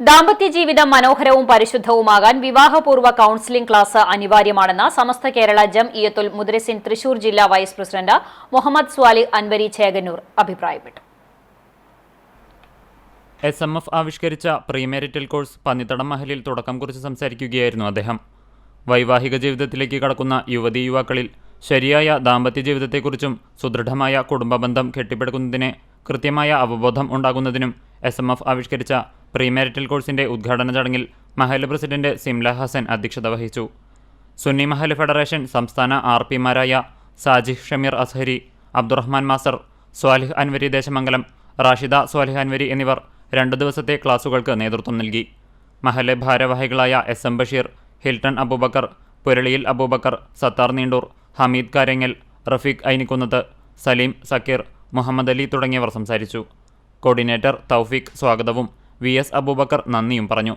ദാമ്പത്യ ജീവിതം മനോഹരവും പരിശുദ്ധവുമാകാൻ വിവാഹപൂർവ കൌൺസിലിംഗ് ക്ലാസ് അനിവാര്യമാണെന്ന് സമസ്ത കേരള ജം ഇയത്തുൽ മുദ്രസിൻ തൃശൂർ ജില്ലാ വൈസ് പ്രസിഡന്റ് മുഹമ്മദ് സ്വാലി അൻവരി ചേകന്നൂർ അഭിപ്രായപ്പെട്ടു. എസ് എം എഫ് ആവിഷ്കരിച്ച പ്രീമെരിറ്റൽ കോഴ്സ് പന്നിത്തടം മഹലിൽ തുടക്കം കുറിച്ച് സംസാരിക്കുകയായിരുന്നു അദ്ദേഹം. വൈവാഹിക ജീവിതത്തിലേക്ക് കടക്കുന്ന യുവതി യുവാക്കളിൽ ശരിയായ ദാമ്പത്യ ജീവിതത്തെക്കുറിച്ചും സുദൃഢമായ കുടുംബബന്ധം കെട്ടിപ്പടുക്കുന്നതിന് കൃത്യമായ അവബോധം ഉണ്ടാകുന്നതിനും എസ് എം എഫ് ആവിഷ്കരിച്ച പ്രീമെറിറ്റൽ കോഴ്സിന്റെ ഉദ്ഘാടന ചടങ്ങിൽ മഹൽ പ്രസിഡന്റ് സിംല ഹസൻ അധ്യക്ഷത വഹിച്ചു. സുന്നി മഹൽ ഫെഡറേഷൻ സംസ്ഥാന ആർ പിമാരായ സാജിഹ് ഷമീർ അസ്ഹരി അബ്ദുറഹ്മാൻ മാസർ സ്വാലിഹ് അൻവരി ദേശമംഗലം റാഷിദ സ്വാലിഹ് അൻവരി എന്നിവർ രണ്ടു ദിവസത്തെ ക്ലാസുകൾക്ക് നേതൃത്വം നൽകി. മഹലെ ഭാരവാഹികളായ S M Basheer Hilton Abubakar പുരളിയിൽ Abubakar Sattar Neendoor Hameed Karangal Rafeeq Ainikkunnath Saleem Zakir Muhammad Ali തുടങ്ങിയവർ സംസാരിച്ചു. കോർഡിനേറ്റർ തൗഫീഖ് സ്വാഗതവും വി എസ് അബൂബക്കർ നന്ദിയും പറഞ്ഞു